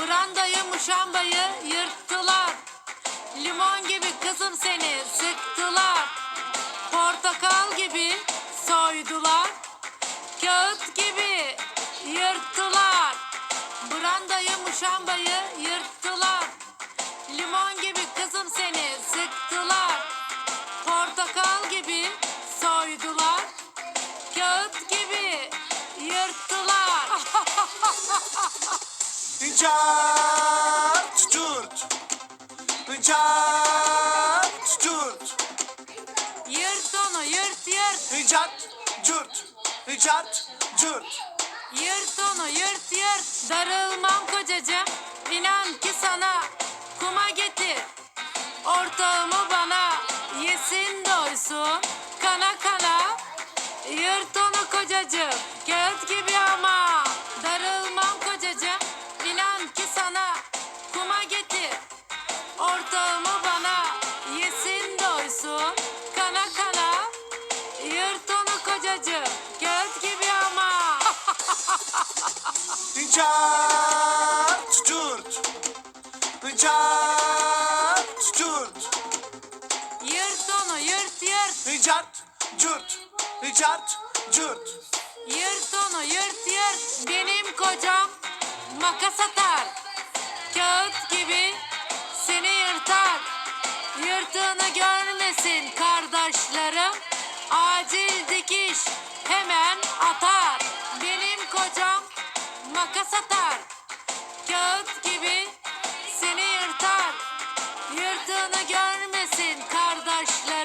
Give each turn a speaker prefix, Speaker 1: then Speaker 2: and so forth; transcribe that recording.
Speaker 1: Brandayı muşambayı yırttılar. Limon gibi kızım seni sıktılar. Portakal gibi soydular. Kağıt gibi yırttılar. Brandayı muşambayı yırttılar. Limon gibi kızım seni sıktılar. Portakal gibi soydular. Kağıt gibi yırttılar.
Speaker 2: Cart curt Cart curt
Speaker 1: yırt onu yırt yırt.
Speaker 2: Cart curt Cart curt
Speaker 1: Yırt onu yırt yırt. Darılmam kocacığım. İnan ki sana kuma getir. Ortağımı bana yesin doysun. Kana kana. Yırt onu kocacığım. Kağıt gibi
Speaker 2: Cart curt Cart curt
Speaker 1: Yırt onu yırt yırt.
Speaker 2: Cart curt Cart curt
Speaker 1: Yırt onu yırt yırt. Benim kocam makas atar. Kağıt gibi seni yırtar. Yırtığını görmesin kardeşlerim. Acil dikiş hemen atar. Hocam makas atar. Kağıt gibi seni yırtar. Yırtığını görmesin kardeşler.